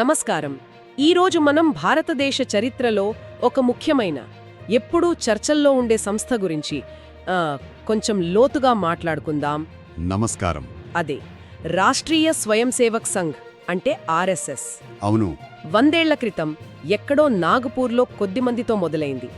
నమస్కారం. ఈరోజు మనం భారతదేశ చరిత్రలో ఒక ముఖ్యమైన ఎప్పుడూ చర్చల్లో ఉండే సంస్థ గురించి కొంచెం లోతుగా మాట్లాడుకుందాం. నమస్కారం. అదే రాష్ట్రీయ స్వయం సేవక్ సంఘ్ అంటే ఆర్ఎస్ఎస్. అవును. వందేళ్ళ క్రితం ఎక్కడో నాగపూర్లో కొద్దిమందితో మొదలైంది.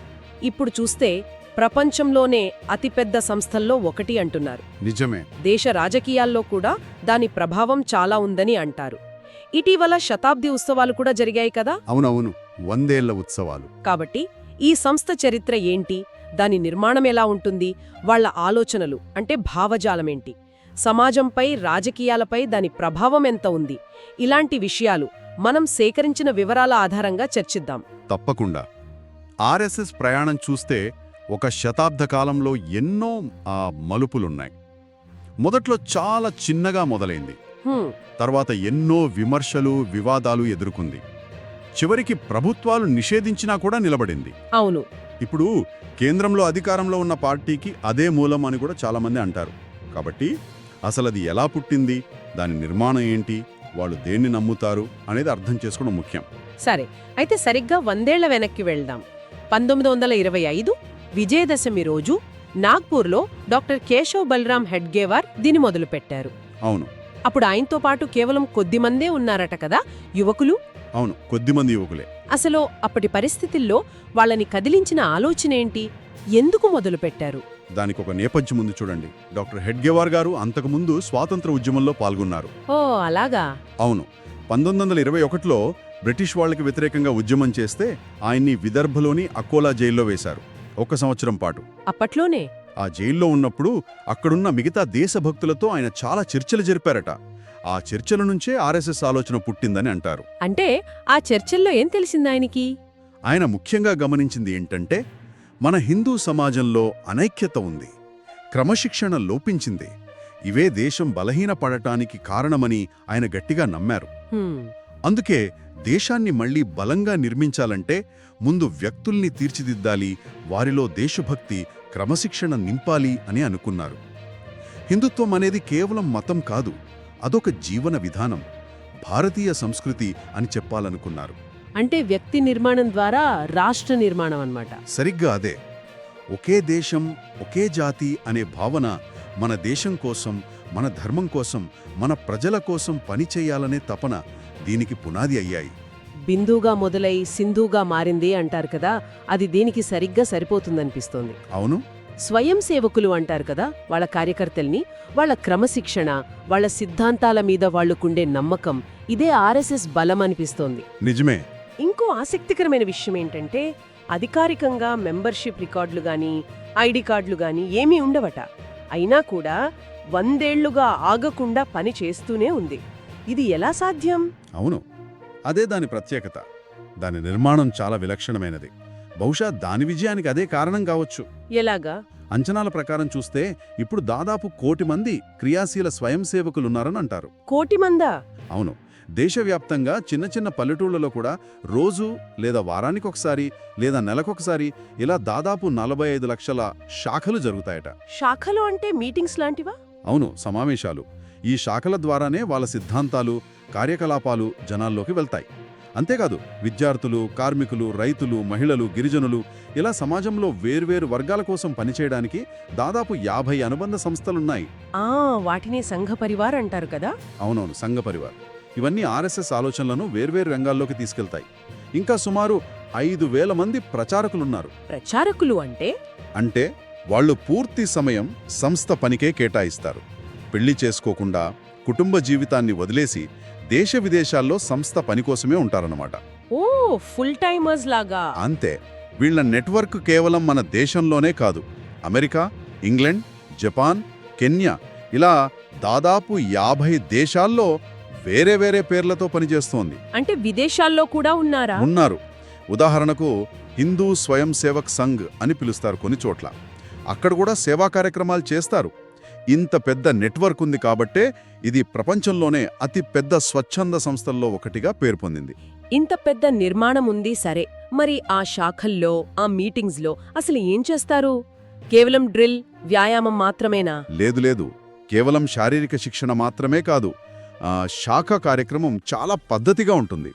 ఇప్పుడు చూస్తే ప్రపంచంలోనే అతిపెద్ద సంస్థల్లో ఒకటి అంటున్నారు. నిజమే. దేశ రాజకీయాల్లో కూడా దాని ప్రభావం చాలా ఉందని అంటారు. ఇటీవల శతాబ్ది ఉత్సవాలు కూడా జరిగాయి కదా? అవునవును వందేళ్ళ ఉత్సవాలు. కాబట్టి ఈ సంస్థ చరిత్ర ఏంటి? దాని నిర్మాణం ఎలా ఉంటుంది? వాళ్ళ ఆలోచనలు అంటే భావజాలమేంటి? సమాజంపై రాజకీయాలపై దాని ప్రభావం ఎంత ఉంది? ఇలాంటి విషయాలు మనం సేకరించిన వివరాల ఆధారంగా చర్చిద్దాం. తప్పకుండా. ఆర్ఎస్ఎస్ ప్రయాణం చూస్తే ఒక శతాబ్ద కాలంలో ఎన్నో ఆ మలుపులున్నాయి. మొదట్లో చాలా చిన్నగా మొదలైంది. తర్వాత ఎన్నో విమర్శలు వివాదాలు ఎదుర్కొంది. చివరికి ప్రభుత్వాలు నిషేధించినా కూడా నిలబడింది. అవును. ఇప్పుడు కేంద్రంలో అధికారంలో ఉన్న పార్టీకి అదే మూలం అని కూడా చాలామంది అంటారు. కాబట్టి అసలు అది ఎలా పుట్టింది? దాని నిర్మాణం ఏంటి? వాళ్ళు దేన్ని నమ్ముతారు? అనేది అర్థం చేసుకోవడం ముఖ్యం. సరే. అయితే సరిగ్గా వందేళ్ళ వెనక్కి వెళ్దాం. పంతొమ్మిది వందల ఇరవై ఐదు విజయదశమి రోజు నాగ్పూర్లో డాక్టర్ కేశవ్ బలరాం హెడ్గేవార్ దీని మొదలుపెట్టారు. అవును. అప్పుడు ఆయనతో పాటు కేవలం కొద్దిమందే ఉన్నారట కదా యువకులు? అవును కొద్దిమంది యువకులే. అసలు అప్పటి పరిస్థితుల్లో వాళ్ళని కదిలించిన ఆలోచనేంటి ఎందుకు మొదలుపెట్టారు దానికి ఒక నేపథ్యం ఉంది చూడండి. డాక్టర్ హెడ్గేవార్ గారు అంతకుముందు స్వాతంత్ర ఉద్యమంలో పాల్గొన్నారు. ఓ అలాగా? అవును. పంతొమ్మిది వందల ఇరవై ఒకటిలో బ్రిటిష్ వాళ్ళకి వ్యతిరేకంగా ఉద్యమం చేస్తే ఆయన్ని విదర్భలోని అకోలా జైల్లో వేశారు ఒక సంవత్సరం పాటు. అప్పట్లోనే? ఆ జైల్లో ఉన్నప్పుడు అక్కడున్న మిగతా దేశభక్తులతో ఆయన చాలా చర్చలు జరిపారట. ఆ చర్చల నుంచే ఆర్ఎస్ఎస్ ఆలోచన పుట్టిందని అంటారు. అంటే ఆ చర్చల్లో ఏం తెలిసింది ఆయనకి? ఆయన ముఖ్యంగా గమనించింది ఏంటంటే మన హిందూ సమాజంలో అనైక్యత ఉంది. క్రమశిక్షణ లోపించింది. ఇవే దేశం బలహీనపడటానికి కారణమని ఆయన గట్టిగా నమ్మారు. అందుకే దేశాన్ని మళ్ళీ బలంగా నిర్మించాలంటే ముందు వ్యక్తుల్ని తీర్చిదిద్దాలి వారిలో దేశభక్తి క్రమశిక్షణ నింపాలి అని అనుకున్నారు. హిందుత్వం అనేది కేవలం మతం కాదు అదొక జీవన విధానం భారతీయ సంస్కృతి అని చెప్పాలనుకున్నారు. అంటే వ్యక్తి నిర్మాణం ద్వారా రాష్ట్ర నిర్మాణం అన్నమాట. సరిగ్గా అదే. ఒకే దేశం ఒకే జాతి అనే భావన మన దేశం కోసం మన ధర్మం కోసం మన ప్రజల కోసం పనిచేయాలనే తపన దీనికి పునాది అయ్యాయి. బిందుగా మొదలై సింధుగా మారింది అంటారు కదా అది దీనికి సరిగ్గా సరిపోతుందనిపిస్తోంది. అవును. స్వయం సేవకులు అంటారు కదా వాళ్ళ కార్యకర్తల్ని వాళ్ళ క్రమశిక్షణ వాళ్ళ సిద్ధాంతాల మీద వాళ్ళుకుండే నమ్మకం ఇదే ఆర్ఎస్ఎస్ బలం అనిపిస్తోంది నిజమే. ఇంకో ఆసక్తికరమైన విషయం ఏంటంటే అధికారికంగా మెంబర్షిప్ రికార్డులు గాని ఐడి కార్డులు గాని ఏమీ ఉండవట. అయినా కూడా వందేళ్ళుగా ఆగకుండా పని చేస్తూనే ఉంది. ఇది ఎలా సాధ్యం? అవును. అదే దాని ప్రత్యేకత. దాని నిర్మాణం చాలా విలక్షణమైనది. బహుశా దాని విజయానికి అదే కారణం కావచ్చు. ఎలాగా? అంచనాల ప్రకారం చూస్తే ఇప్పుడు దాదాపు కోటి మంది క్రియాశీల స్వయం సేవకులున్నారని అంటారు. కోటి మందా? అవును. దేశవ్యాప్తంగా చిన్న చిన్న పల్లెటూళ్ళలో కూడా రోజు లేదా వారానికొకసారి లేదా నెలకొకసారి ఇలా దాదాపు నలభై ఐదు లక్షల శాఖలు జరుగుతాయట. శాఖలు అంటే మీటింగ్స్ లాంటివా? అవును సమావేశాలు. ఈ శాఖల ద్వారానే వాళ్ళ సిద్ధాంతాలు కార్యకలాపాలు జనాల్లోకి వెళ్తాయి. అంతేకాదు విద్యార్థులు కార్మికులు రైతులు మహిళలు గిరిజనులు ఇలా సమాజంలో వేర్వేరు వర్గాల కోసం పనిచేయడానికి దాదాపు యాభై అనుబంధ సంస్థలున్నాయి. వాటిని సంఘ పరివార్ అంటారు కదా? అవునవును సంఘ పరివార్. ఇవన్నీ ఆర్ఎస్ఎస్ ఆలోచనలను వేర్వేరు రంగాల్లోకి తీసుకెళ్తాయి. ఇంకా సుమారు ఐదు వేల మంది ప్రచారకులున్నారు. ప్రచారకులు అంటే? అంటే వాళ్ళు పూర్తి సమయం సంస్థ పనికే కేటాయిస్తారు. పెళ్ళి చేసుకోకుండా కుటుంబ జీవితాన్ని వదిలేసి దేశ విదేశాల్లో సంస్థ పని కోసమే ఉంటారన్నమాట. ఓ ఫుల్ టైమర్స్ లాగా. అంతే. వీళ్ళ నెట్వర్క్ కేవలం మన దేశంలోనే కాదు. అమెరికా ఇంగ్లాండ్ జపాన్ కెన్యా ఇలా దాదాపు యాభై దేశాల్లో వేరే వేరే పేర్లతో పనిచేస్తోంది. అంటే విదేశాల్లో కూడా ఉన్నారా? ఉన్నారు. ఉదాహరణకు హిందూ స్వయం సేవక్ సంఘ్ అని పిలుస్తారు కొన్ని చోట్ల. అక్కడ కూడా సేవా కార్యక్రమాలు చేస్తారు. ఇంత పెద్ద నెట్వర్క్ ఉంది కాబట్టే ఇది ప్రపంచంలోనే అతి పెద్ద స్వచ్ఛంద సంస్థల్లో ఒకటిగా పేరు పొందింది. ఇంత పెద్ద నిర్మాణం ఉంది సరే మరి ఆ శాఖల్లో ఆ మీటింగ్స్లో అసలు ఏం చేస్తారు? కేవలం డ్రిల్ వ్యాయామం మాత్రమేనా? లేదు లేదు. కేవలం శారీరక శిక్షణ మాత్రమే కాదు ఆ, శాఖ కార్యక్రమం చాలా పద్ధతిగా ఉంటుంది.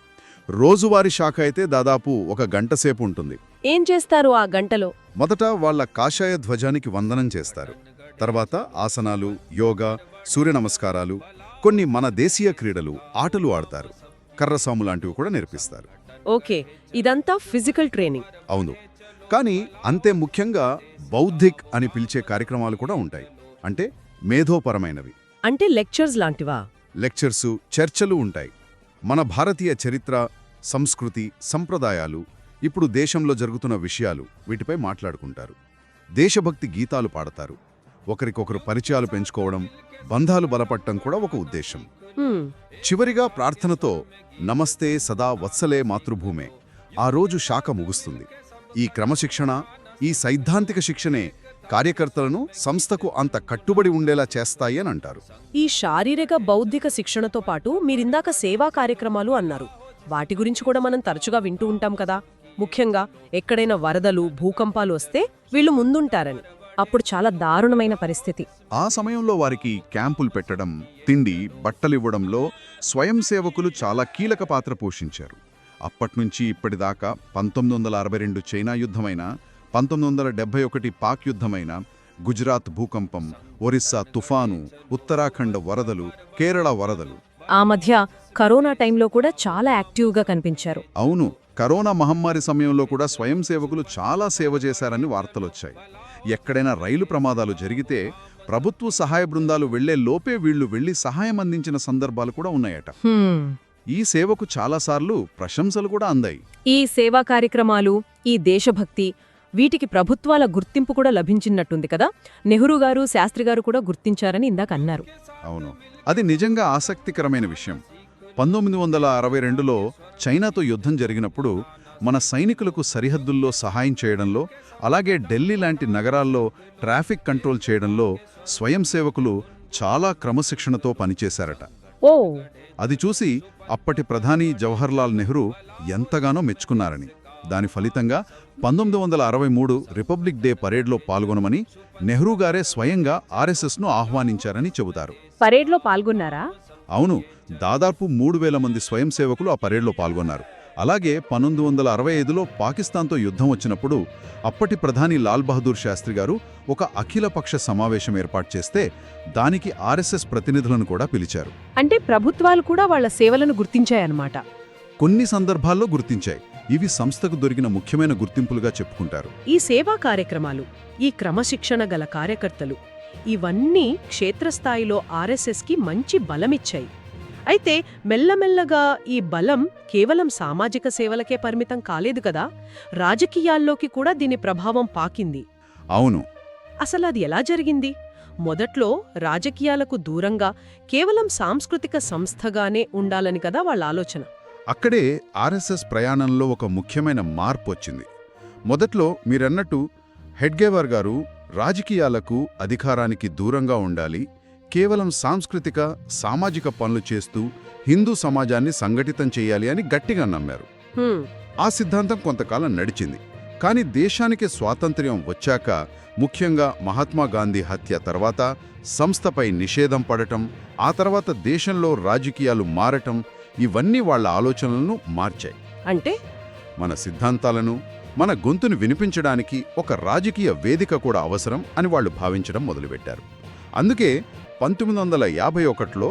రోజువారీ శాఖ అయితే దాదాపు ఒక గంట సేపు ఉంటుంది. ఏం చేస్తారు ఆ గంటలో? మొదట వాళ్ళ కాషాయ ధ్వజానికి వందనం చేస్తారు. తర్వాత ఆసనాలు యోగా సూర్య నమస్కారాలు కొన్ని మన దేశీయ క్రీడలు ఆటలు ఆడతారు. కర్రసాము లాంటివి కూడా నేర్పిస్తారు. ఓకే ఇదంతా ఫిజికల్ ట్రైనింగ్. అవును. కానీ అంతే ముఖ్యంగా బౌద్ధిక్ అని పిలిచే కార్యక్రమాలు కూడా ఉంటాయి. అంటే మేధోపరమైనవి. అంటే లెక్చర్స్ లాంటివా? లెక్చర్సు చర్చలు ఉంటాయి. మన భారతీయ చరిత్ర సంస్కృతి సంప్రదాయాలు ఇప్పుడు దేశంలో జరుగుతున్న విషయాలు వీటిపై మాట్లాడుకుంటారు. దేశభక్తి గీతాలు పాడతారు. ఒకరికొకరు పరిచయాలు పెంచుకోవడం బంధాలు బలపట్టం కూడా ఒక ఉద్దేశం. చివరిగా ప్రార్థనతో నమస్తే సదా వత్సలే మాతృభూమే. ఆ రోజు శాఖ ముగుస్తుంది. ఈ క్రమశిక్షణ ఈ సైద్ధాంతిక శిక్షణే కార్యకర్తలను సంస్థకు అంత కట్టుబడి ఉండేలా చేస్తాయి అని అంటారు. ఈ శారీరక బౌద్ధిక శిక్షణతో పాటు మీరిందాక సేవా కార్యక్రమాలు అన్నారు. వాటి గురించి కూడా మనం తరచుగా వింటూ ఉంటాం కదా. ముఖ్యంగా ఎక్కడైనా వరదలు భూకంపాలు వస్తే వీళ్ళు ముందుంటారని. అప్పుడు చాలా దారుణమైన పరిస్థితి. ఆ సమయంలో వారికి క్యాంపులు పెట్టడం తిండి బట్టలివ్వడంలో స్వయం సేవకులు చాలా కీలక పాత్ర పోషించారు. అప్పట్నుంచి ఇప్పటిదాకా పంతొమ్మిది వందల అరవై రెండు చైనా యుద్ధమైన పంతొమ్మిది వందల డెబ్బై ఒకటి పాక్ యుద్ధమైన గుజరాత్ భూకంపం ఒరిస్సా తుఫాను ఉత్తరాఖండ్ వరదలు కేరళ వరదలు. ఆ మధ్య కరోనా టైంలో కూడా చాలా యాక్టివ్గా కనిపించారు. అవును కరోనా మహమ్మారి సమయంలో కూడా స్వయం సేవకులు చాలా సేవ చేశారని వార్తలొచ్చాయి. ఎక్కడైనా రైలు ప్రమాదాలు జరిగితే ప్రభుత్వ సహాయ బృందాలు వెళ్ళే లోపే వీళ్ళు వెళ్ళి సహాయం అందించిన సందర్భాలు కూడా ఉన్నాయట. ఈ సేవకు చాలాసార్లు ప్రశంసలు కూడా అందాయి. ఈ సేవా కార్యక్రమాలు ఈ దేశభక్తి వీటికి ప్రభుత్వాల గుర్తింపు కూడా లభించినట్టుంది కదా? నెహ్రూ గారు శాస్త్రి గారు కూడా గుర్తించారని ఇందాక అన్నారు. అవును. అది నిజంగా ఆసక్తికరమైన విషయం. పంతొమ్మిది వందల అరవై రెండులో చైనాతో యుద్ధం జరిగినప్పుడు మన సైనికులకు సరిహద్దుల్లో సహాయం చేయడంలో అలాగే ఢిల్లీ లాంటి నగరాల్లో ట్రాఫిక్ కంట్రోల్ చేయడంలో స్వయం సేవకులు చాలా క్రమశిక్షణతో పనిచేశారట. ఓ! అది చూసి అప్పటి ప్రధాని జవహర్లాల్ నెహ్రూ ఎంతగానో మెచ్చుకున్నారని. దాని ఫలితంగా పంతొమ్మిది వందల అరవై మూడు రిపబ్లిక్ డే పరేడ్లో పాల్గొనమని నెహ్రూ గారే స్వయంగా ఆర్ఎస్ఎస్ను ఆహ్వానించారని చెబుతారు. పరేడ్లో పాల్గొన్నారా? అవును దాదాపు మూడు వేల మంది స్వయం సేవకులు ఆ పరేడ్లో పాల్గొన్నారు. అలాగే పంతొమ్మిది వందల అరవై ఐదులో పాకిస్తాన్తో యుద్ధం వచ్చినప్పుడు అప్పటి ప్రధాని లాల్ బహదూర్ శాస్త్రి గారు ఒక అఖిలపక్ష సమావేశం ఏర్పాటు చేస్తే దానికి ఆర్ఎస్ఎస్ ప్రతినిధులను కూడా పిలిచారు. అంటే ప్రభుత్వాలు కూడా వాళ్ళ సేవలను గుర్తించాయన్నమాట. కొన్ని సందర్భాల్లో గుర్తించాయి. ఇవి సంస్థకు దొరికిన ముఖ్యమైన గుర్తింపులుగా చెప్పుకుంటారు. ఈ సేవా కార్యక్రమాలు ఈ క్రమశిక్షణ గల కార్యకర్తలు ఇవన్నీ క్షేత్రస్థాయిలో ఆర్ఎస్ఎస్కి మంచి బలమిచ్చాయి. అయితే మెల్లమెల్లగా ఈ బలం కేవలం సామాజిక సేవలకే పరిమితం కాలేదు కదా? రాజకీయాల్లోకి కూడా దీని ప్రభావం పాకింది. అవును. అసలు అది ఎలా జరిగింది? మొదట్లో రాజకీయాలకు దూరంగా కేవలం సాంస్కృతిక సంస్థగానే ఉండాలని కదా వాళ్ళ ఆలోచన? అక్కడే ఆర్ఎస్ఎస్ ప్రయాణంలో ఒక ముఖ్యమైన మార్పు వచ్చింది. మొదట్లో మీరన్నట్టు హెడ్గేవర్ గారు రాజకీయాలకు అధికారానికి దూరంగా ఉండాలి కేవలం సాంస్కృతిక సామాజిక పనులు చేస్తూ హిందూ సమాజాన్ని సంఘటితం చేయాలి అని గట్టిగా నమ్మారు. ఆ సిద్ధాంతం కొంతకాలం నడిచింది. కానీ దేశానికి స్వాతంత్ర్యం వచ్చాక ముఖ్యంగా మహాత్మా గాంధీ హత్య తర్వాత సంస్థపై నిషేధం పడటం ఆ తర్వాత దేశంలో రాజకీయాలు మారటం ఇవన్నీ వాళ్ళ ఆలోచనలను మార్చాయి. అంటే? మన సిద్ధాంతాలను మన గొంతును వినిపించడానికి ఒక రాజకీయ వేదిక కూడా అవసరం అని వాళ్ళు భావించడం మొదలుపెట్టారు. అందుకే పంతొమ్మిది వందల యాభై ఒకటిలో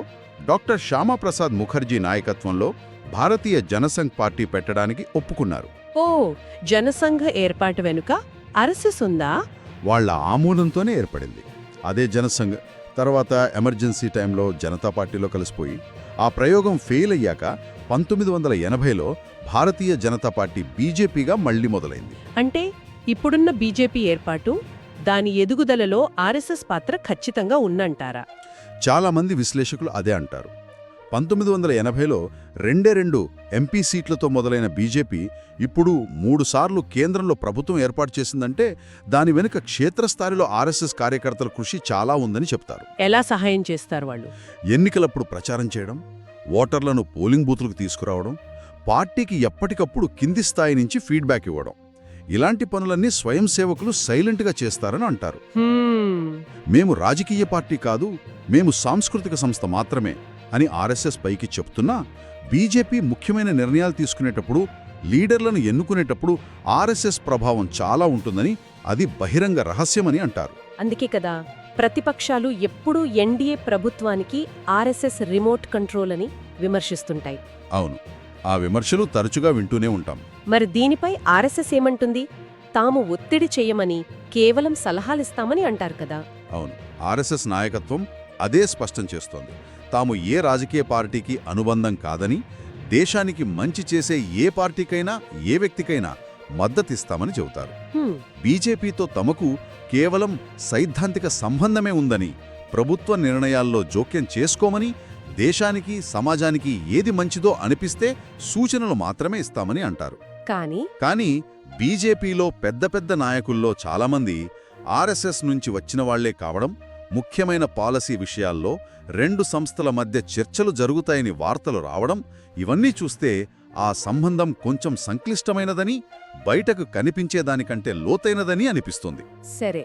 డాక్టర్ శ్యామాప్రసాద్ ముఖర్జీ నాయకత్వంలో భారతీయ జనసంఘ్ పార్టీ పెట్టడానికి ఒప్పుకున్నారు. ఓ జనసంఘ ఏర్పాటు వెనుక ఆర్ఎస్ఎస్ ఉందా వాళ్ళ ఆమోదంతోనే ఏర్పడింది. అదే జనసంఘ్ తర్వాత ఎమర్జెన్సీ టైంలో జనతా పార్టీలో కలిసిపోయి ఆ ప్రయోగం ఫెయిల్ అయ్యాక పంతొమ్మిది వందల ఎనభైలో భారతీయ జనతా పార్టీ బీజేపీగా మళ్ళీ మొదలైంది. అంటే ఇప్పుడున్న బీజేపీ ఏర్పాటు దాని ఎదుగుదలలో ఆర్ఎస్ఎస్ పాత్ర ఖచ్చితంగా ఉన్నంటారా చాలామంది విశ్లేషకులు అదే అంటారు. పంతొమ్మిది వందల ఎనభైలో రెండే రెండు ఎంపీ సీట్లతో మొదలైన బీజేపీ ఇప్పుడు మూడుసార్లు కేంద్రంలో ప్రభుత్వం ఏర్పాటు చేసిందంటే దాని వెనుక క్షేత్రస్థాయిలో ఆర్ఎస్ఎస్ కార్యకర్తల కృషి చాలా ఉందని చెప్తారు. ఎలా సహాయం చేస్తారు వాళ్ళు? ఎన్నికలప్పుడు ప్రచారం చేయడం ఓటర్లను పోలింగ్ బూతులకు తీసుకురావడం పార్టీకి ఎప్పటికప్పుడు కింది స్థాయి నుంచి ఫీడ్బ్యాక్ ఇవ్వడం. ఇలాంటి పనులన్నీ స్వయం సేవకులు సైలెంట్గా చేస్తారని అంటారు. మేము రాజకీయ పార్టీ కాదు మేము సాంస్కృతిక సంస్థ మాత్రమే అని ఆర్ఎస్ఎస్ పైకి చెప్తున్నా బీజేపీ ముఖ్యమైన నిర్ణయాలు తీసుకునేటప్పుడు లీడర్లను ఎన్నుకునేటప్పుడు ఆర్ఎస్ఎస్ ప్రభావం చాలా ఉంటుందని అది బహిరంగ రహస్యమని అంటారు. అందుకే కదా ప్రతిపక్షాలు ఎప్పుడూ ఎన్డీఏ ప్రభుత్వానికి ఆర్ఎస్ఎస్ రిమోట్ కంట్రోల్ అని విమర్శిస్తుంటాయి. అవును ఆ విమర్శలు తరచుగా వింటూనే ఉంటాం. మరి దీనిపై ఆర్ఎస్ఎస్ ఏమంటుంది? తాము ఒత్తిడి చేయమని కేవలం సలహాలిస్తామని అంటారు కదా. అవును. ఆర్ఎస్ఎస్ నాయకత్వం అదే స్పష్టం చేస్తోంది. తాము ఏ రాజకీయ పార్టీకి అనుబంధం కాదని దేశానికి మంచి చేసే ఏ పార్టీకైనా ఏ వ్యక్తికైనా మద్దతిస్తామని చెబుతారు. బీజేపీతో తమకు కేవలం సైద్ధాంతిక సంబంధమే ఉందని ప్రభుత్వ నిర్ణయాల్లో జోక్యం చేసుకోమని దేశానికి సమాజానికి ఏది మంచిదో అనిపిస్తే సూచనలు మాత్రమే ఇస్తామని అంటారు. కానీ కానీ బీజేపీలో పెద్ద పెద్ద నాయకుల్లో చాలామంది ఆర్ఎస్ఎస్ నుంచి వచ్చిన వాళ్ళే కావడం ముఖ్యమైన పాలసీ విషయాల్లో రెండు సంస్థల మధ్య చర్చలు జరుగుతాయని వార్తలు రావడం ఇవన్నీ చూస్తే ఆ సంబంధం కొంచెం సంక్లిష్టమైనదని బయటకు కనిపించేదానికంటే లోతైనదని అనిపిస్తుంది. సరే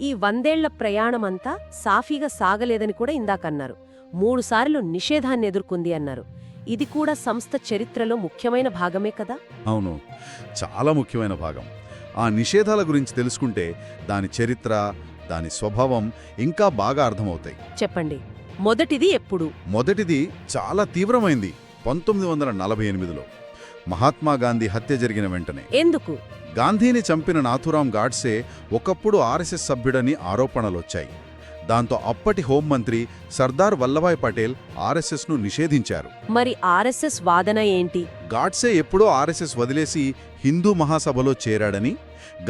ఈ వందేళ్ళ ప్రయాణమంతా సాఫీగా సాగలేదని కూడా ఇందాకన్నారు. మూడుసార్లు నిషేధాన్ని ఎదుర్కొంది అన్నారు. ఇది కూడా సంస్థ చరిత్రలో ముఖ్యమైన భాగమే కదా? అవును. చాలా ముఖ్యమైన భాగం. ఆ నిషేధాల గురించి తెలుసుకుంటే దాని చరిత్ర దాని స్వభావం ఇంకా బాగా అర్థమవుతాయి. చెప్పండి. మొదటిది ఎప్పుడు? మొదటిది చాలా తీవ్రమైంది. పంతొమ్మిది వందల నలభై ఎనిమిదిలో. మహాత్మా గాంధీ హత్య జరిగిన వెంటనే. ఎందుకు? గాంధీని చంపిన నాథురాం గాడ్సే ఒకప్పుడు ఆర్ఎస్ఎస్ సభ్యుడని ఆరోపణలొచ్చాయి. దాంతో అప్పటి హోంమంత్రి సర్దార్ వల్లభాయ్ పటేల్ ఆర్ఎస్ఎస్ను నిషేధించారు. మరి ఆర్ఎస్ఎస్ వాదన ఏంటి? గాడ్సే ఎప్పుడో ఆర్ఎస్ఎస్ వదిలేసి హిందూ మహాసభలో చేరాడని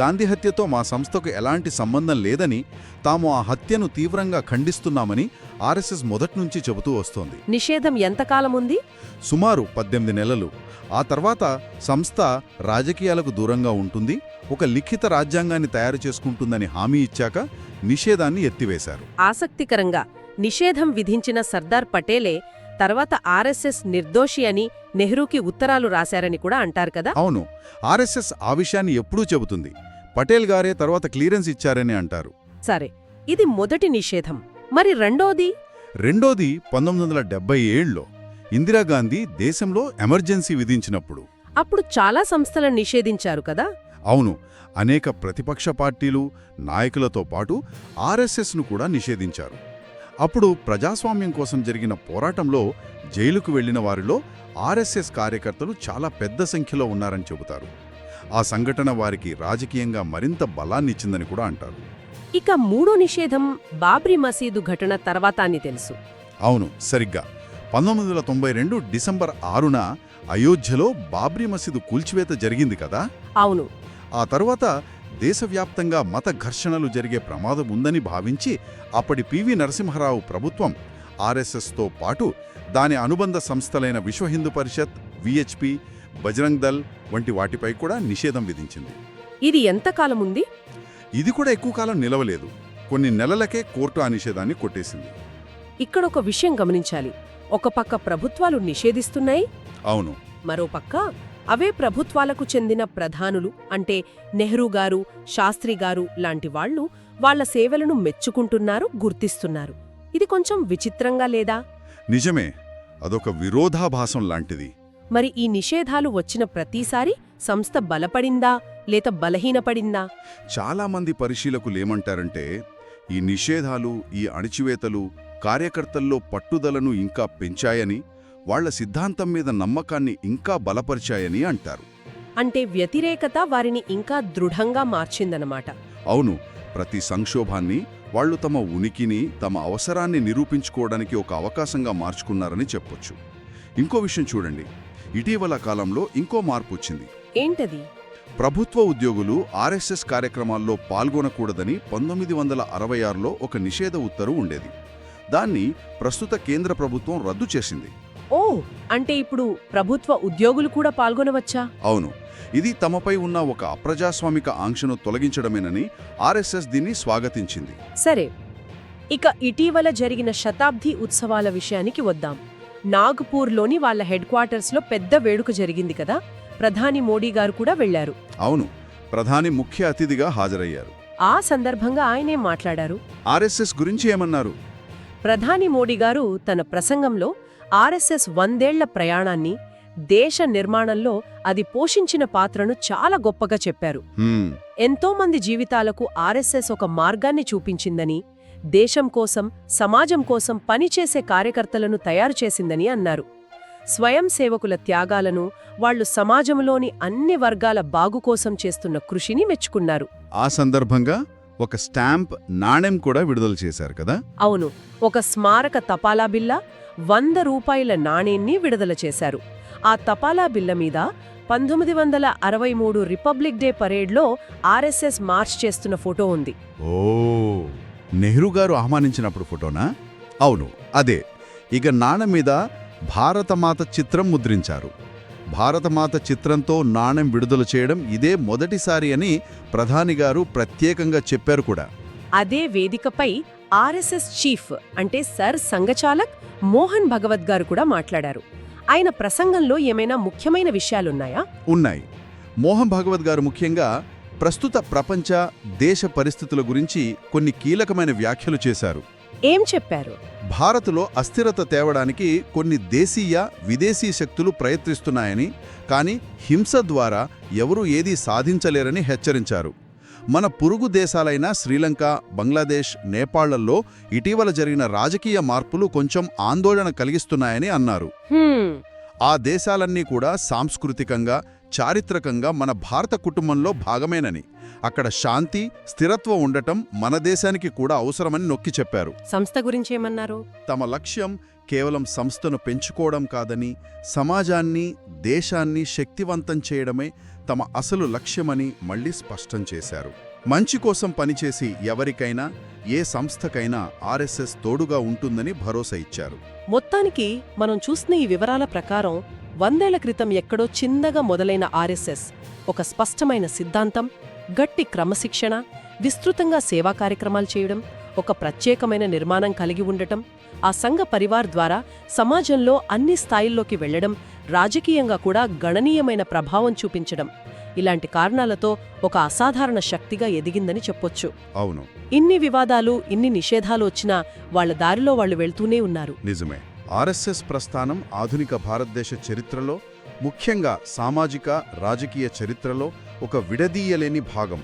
గాంధీ హత్యతో మా సంస్థకు ఎలాంటి సంబంధం లేదని తాము ఆ హత్యను తీవ్రంగా ఖండిస్తున్నామని ఆర్ఎస్ఎస్ మొదట్నుంచి చెబుతూ వస్తోంది. నిషేధం ఎంతకాలం ఉంది? సుమారు పద్దెనిమిది నెలలు. ఆ తర్వాత సంస్థ రాజకీయాలకు దూరంగా ఉంటుంది. ఒక లిఖిత రాజ్యాంగాన్ని తయారు చేసుకుంటుందని హామీ ఇచ్చాక నిషేధాన్ని ఎత్తివేశారు. ఆసక్తికరంగా నిషేధం విధించిన సర్దార్ పటేలే తర్వాత ఆర్ఎస్ఎస్ నిర్దోషి అని నెహ్రూకి ఉత్తరాలు రాశారని కూడా అంటారు కదా? అవును ఆర్ఎస్ఎస్ ఆ విషయాన్ని ఎప్పుడూ చెబుతుంది. పటేల్ గారే తర్వాత క్లియరెన్స్ ఇచ్చారని అంటారు. సరే ఇది మొదటి నిషేధం. మరి రెండోది? రెండోది పంతొమ్మిది వందల డెబ్బై ఏళ్ళలో ఇందిరాగాంధీ దేశంలో ఎమర్జెన్సీ విధించినప్పుడు. అప్పుడు చాలా సంస్థలను నిషేధించారు కదా? అవును అనేక ప్రతిపక్ష పార్టీలు నాయకులతో పాటు ఆర్ఎస్ఎస్ను కూడా నిషేధించారు. అప్పుడు ప్రజాస్వామ్యం కోసం జరిగిన పోరాటంలో జైలుకు వెళ్ళిన వారిలో ఆర్ఎస్ఎస్ కార్యకర్తలు చాలా పెద్ద సంఖ్యలో ఉన్నారని చెబుతారు. ఆ సంఘటన వారికి రాజకీయంగా మరింత బలాన్నిచ్చిందని కూడా అంటారు. ఇక మూడో నిషేధం బాబ్రీ మసీదు ఘటన తర్వాత అని తెలుసు. అవును సరిగ్గా. పంతొమ్మిది వందల తొంభై రెండు డిసెంబర్ ఆరున అయోధ్యలో బాబ్రీ మసీదు కూల్చివేత జరిగింది కదా? అవును ఆ తరువాత దేశవ్యాప్తంగా మత ఘర్షణలు జరిగే ప్రమాదం ఉందని భావించి అప్పటి పివి నరసింహరావు ప్రభుత్వం ఆర్ఎస్ఎస్తో పాటు దాని అనుబంధ సంస్థలైన విశ్వ హిందూ పరిషత్ విహెచ్పి బజరంగ్ దల్ వంటి వాటిపై కూడా నిషేధం విధించింది. ఇది ఎంతకాలం ఉంది? ఇది కూడా ఎక్కువ కాలం నిలవలేదు. కొన్ని నెలలకే కోర్టు ఆ నిషేధాన్ని కొట్టేసింది. ఇక్కడ ఒక విషయం గమనించాలి. ఒక పక్క ప్రభుత్వాలు నిషేధిస్తున్నాయి. అవును. మరో పక్క అవే ప్రభుత్వాలకు చెందిన ప్రధానులు అంటే నెహ్రూ గారు శాస్త్రి గారు లాంటి వాళ్ళు వాళ్ళ సేవలను మెచ్చుకుంటున్నారు గుర్తిస్తున్నారు. ఇది కొంచెం విచిత్రంగా లేదా? నిజమే అదొక విరోధాభాసం లాంటిది. మరి ఈ నిషేధాలు వచ్చిన ప్రతిసారి సంస్థ బలపడిందా లేక బలహీనపడిందా? చాలామంది పరిశీలకులేమంటారంటే ఈ నిషేధాలు ఈ అణిచివేతలు కార్యకర్తల్లో పట్టుదలను ఇంకా పెంచాయని వాళ్ళ సిద్ధాంతం మీద నమ్మకాన్ని ఇంకా బలపరిచాయని అంటారు. అంటే వ్యతిరేకత వారిని ఇంకా దృఢంగా మార్చిందనమాట అవును ప్రతి సంక్షోభాన్ని వాళ్ళు తమ ఉనికిని తమ అవసరాన్ని నిరూపించుకోవడానికి ఒక అవకాశంగా మార్చుకున్నారని చెప్పొచ్చు. ఇంకో విషయం చూడండి. ఇటీవల కాలంలో ఇంకో మార్పు వచ్చింది. ఏంటది? ప్రభుత్వ ఉద్యోగులు ఆర్ఎస్ఎస్ కార్యక్రమాల్లో పాల్గొనకూడదని పంతొమ్మిది వందల అరవై ఆరులో ఒక నిషేధ ఉత్తర్వు ఉండేది. దాన్ని ప్రస్తుత కేంద్ర ప్రభుత్వం రద్దు చేసింది. ఓ అంటే ఇప్పుడు ప్రభుత్వ ఉద్యోగులు కూడా పాల్గొనవచ్చా? అవును. ఇది తమపై ఉన్న ఒక అప్రజాస్వామిక ఆంక్షను తొలగించడమేనని ఆర్ఎస్ఎస్ దీన్ని స్వాగతించింది. సరే. ఇక ఇటీవల జరిగిన శతాబ్ది ఉత్సవాల విషయానికి వద్దాం. నాగ్పూర్లోని వాళ్ళ హెడ్ క్వార్టర్స్లో పెద్ద వేడుక జరిగింది కదా? ప్రధాని మోడీ గారు కూడా వెళ్ళారు అవును. ప్రధాని ముఖ్య అతిథిగా హాజరయ్యారు. ఆ సందర్భంగా ఆయనే మాట్లాడారు? ఆర్ఎస్ఎస్ గురించి ఏమన్నారు? ప్రధాని మోడీ గారు తన ప్రసంగంలో ఆర్ఎస్ఎస్ వందేళ్ళ ప్రయాణాన్ని దేశ నిర్మాణంలో అది పోషించిన పాత్రను చాలా గొప్పగా చెప్పారు. హ్మ్, ఎంతోమంది జీవితాలకు ఆర్ఎస్ఎస్ ఒక మార్గాన్ని చూపించిందని దేశం కోసం సమాజం కోసం పనిచేసే కార్యకర్తలను తయారు చేసిందని అన్నారు. స్వయం సేవకుల త్యాగాలను వాళ్ళు సమాజంలోని అన్ని వర్గాల బాగు కోసం చేస్తున్న కృషిని మెచ్చుకున్నారు. ఆ సందర్భంగా ఒక స్టాంప్ నాణెం కూడా విడుదల చేశారు కదా? అవును. ఒక స్మారక తపాలా బిల్ల వంద రూపాయల నాణేన్ని విడుదల చేశారు. ఆ తపాలా బిల్ల మీద పంతొమ్మిది వందల అరవై మూడు రిపబ్లిక్ డే పరేడ్లో ఆర్ఎస్ఎస్ మార్చ్ చేస్తున్న ఫోటో ఉంది. ఓ నెహ్రూ గారు ఆహ్వానించినప్పుడు ఫోటోనా? అవును అదే. ఇక నాణెం మీద భారతమాత చిత్రం ముద్రించారు. భారతమాత చిత్రంతో నాణెం విడుదల చేయడం ఇదే మొదటిసారి అని ప్రధాని గారు ప్రత్యేకంగా చెప్పారు కూడా. అదే వేదికపై ఆర్ఎస్ఎస్ చీఫ్ అంటే సర్ సంఘచాలక్ మోహన్ భగవత్ గారు కూడా మాట్లాడారు. ఆయన ప్రసంగంలో ఏమైనా ముఖ్యమైన విషయాలున్నాయా? ఉన్నాయి. మోహన్ భాగవత్ గారు ముఖ్యంగా ప్రస్తుత ప్రపంచ దేశ పరిస్థితుల గురించి కొన్ని కీలకమైన వ్యాఖ్యలు చేశారు. ఏం చెప్పారు? భారత్లో అస్థిరత తేవడానికి కొన్ని దేశీయ విదేశీ శక్తులు ప్రయత్నిస్తున్నాయని కానీ హింస ద్వారా ఎవరూ ఏదీ సాధించలేరని హెచ్చరించారు. మన పొరుగు దేశాలైన శ్రీలంక బంగ్లాదేశ్ నేపాళ్ళలో ఇటీవల జరిగిన రాజకీయ మార్పులు కొంచెం ఆందోళన కలిగిస్తున్నాయని అన్నారు. ఆ దేశాలన్నీ కూడా సాంస్కృతికంగా చారిత్రకంగా మన భారత కుటుంబంలో భాగమేనని అక్కడ శాంతి స్థిరత్వం ఉండటం మన దేశానికి కూడా అవసరమని నొక్కి చెప్పారు. సంస్థ గురించేమన్నారు తమ లక్ష్యం కేవలం సంస్థను పెంచుకోవడం కాదని సమాజాన్ని దేశాన్ని శక్తివంతం చేయడమే తమ అసలు లక్ష్యమని మళ్ళీ స్పష్టం చేశారు. మంచి కోసం పనిచేసి ఎవరికైనా ఏ సంస్థకైనా ఆర్ఎస్ఎస్ తోడుగా ఉంటుందని భరోసా ఇచ్చారు. మొత్తానికి మనం చూసిన ఈ వివరాల ప్రకారం వందేళ్ళ క్రితం ఎక్కడో చిన్నగా మొదలైన ఆర్ఎస్ఎస్ ఒక స్పష్టమైన సిద్ధాంతం గట్టి క్రమశిక్షణ విస్తృతంగా సేవా కార్యక్రమాలు చేయడం ఒక ప్రత్యేకమైన నిర్మాణం కలిగి ఉండటం ఆ సంఘ పరివార్ ద్వారా సమాజంలో అన్ని స్థాయిల్లోకి వెళ్ళడం రాజకీయంగా కూడా గణనీయమైన ప్రభావం చూపించడం. ఇలాంటి కారణాలతో ఒక అసాధారణ శక్తిగా ఎదిగిందని చెప్పొచ్చు. అవును. ఇన్ని వివాదాలు ఇన్ని నిషేధాలు వచ్చినా వాళ్ళ దారిలో వాళ్ళు వెళ్తూనే ఉన్నారు. నిజమే. ఆర్ఎస్ఎస్ ప్రస్థానం ఆధునిక భారతదేశ చరిత్రలో ముఖ్యంగా సామాజిక రాజకీయ చరిత్రలో ఒక విడదీయలేని భాగం.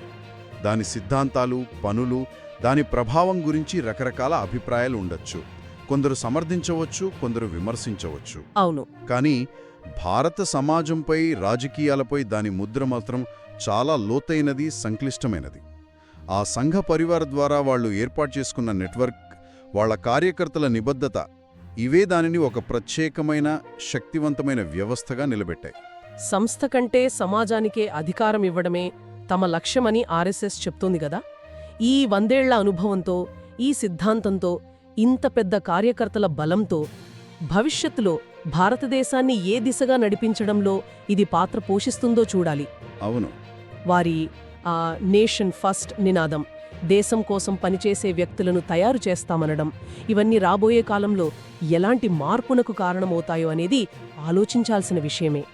దాని సిద్ధాంతాలు పనులు దాని ప్రభావం గురించి రకరకాల అభిప్రాయాలు ఉండొచ్చు. కొందరు సమర్థించవచ్చు కొందరు విమర్శించవచ్చు. అవును. కానీ భారత సమాజంపై రాజకీయాలపై దాని ముద్ర మాత్రం చాలా లోతైనది సంక్లిష్టమైనది. ఆ సంఘ పరివార ద్వారా వాళ్ళు ఏర్పాటు చేసుకున్న నెట్వర్క్ వాళ్ళ కార్యకర్తల నిబద్ధత ఇవే దానిని ఒక ప్రత్యేకమైన శక్తివంతమైన వ్యవస్థగా నిలబెట్టాయి. సంస్థ కంటే సమాజానికే అధికారం ఇవ్వడమే తమ లక్ష్యమని ఆర్ఎస్ఎస్ చెప్తోంది గదా ఈ వందేళ్ళ అనుభవంతో ఈ సిద్ధాంతంతో ఇంత పెద్ద కార్యకర్తల బలంతో భవిష్యత్తులో భారతదేశాన్ని ఏ దిశగా నడిపించడంలో ఇది పాత్ర పోషిస్తుందో చూడాలి. అవును. వారి ఆ నేషన్ ఫస్ట్ నినాదం దేశం కోసం పనిచేసే వ్యక్తులను తయారు చేస్తామనడం ఇవన్నీ రాబోయే కాలంలో ఎలాంటి మార్పునకు కారణమవుతాయో అనేది ఆలోచించాల్సిన విషయమే.